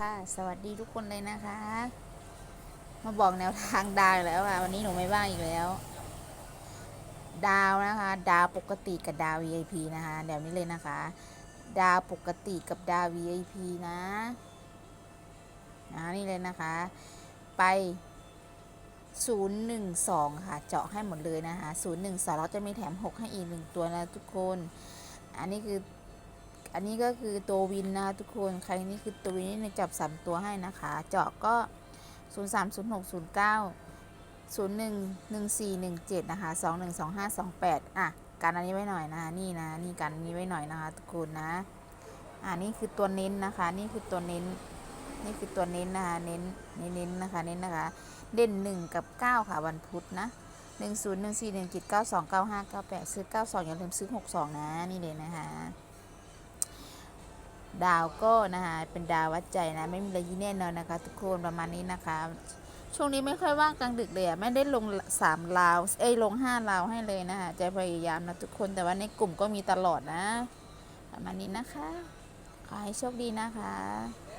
ค่ะสวัสดีทุกคนเลยนะคะ มาบอกแนวทางดาวแล้วค่ะวันนี้หนูไม่ว่างอีกแล้ว ดาวนะคะ ดาวปกติกับดาว VIP นะคะเดี๋ยวนี้เลยนะคะ ดาวปกติกับดาว VIP นะนะนี่เลยนะคะ ไป 012 ค่ะ เจาะให้หมดเลยนะคะ012เราจะมีแถม 6 ให้อีกหนึ่งตัวนะทุกคน อันนี้คือ อันนี้ก็คือตัววินนะคะทุกคนใครนี่คือตัววินนี่จับสามตัวให้นะคะ เจาะก็ 0 3 0 6 0 9 0 1 1 4 1 7 นะคะ 2 1 2 5 2 8 อะ การอันนี้ไว้หน่อยนะคะนี่นะนี่การอันนี้ไว้หน่อยนะคะทุกคนนะ อ่านี่คือตัวเน้นนะคะ นี่คือตัวเน้น นี่คือตัวเน้นนะคะเน้นเน้นเน้นนะคะ เน้นนะคะ เด่น 1 กับ 9 ค่ะวันพุธนะ1 0 1 4 1 7 9 2 9 5 9 8 ซื้อ 92 อย่าลืมซื้อ 62 นะ นี่เลยนะคะ ดาวก็นะคะเป็นดาววัดใจนะ ไม่มีอะไรยี่แน่นอนนะคะ ทุกคนประมาณนี้นะคะ ช่วงนี้ไม่ค่อยว่างกลางดึกเลยอะไม่ได้ลงสามลาวเอ้ยลงห้าลาวให้เลยนะคะจะพยายามนะทุกคนแต่ว่าในกลุ่มก็มีตลอดนะ ประมาณนี้นะคะ ขอให้โชคดีนะคะ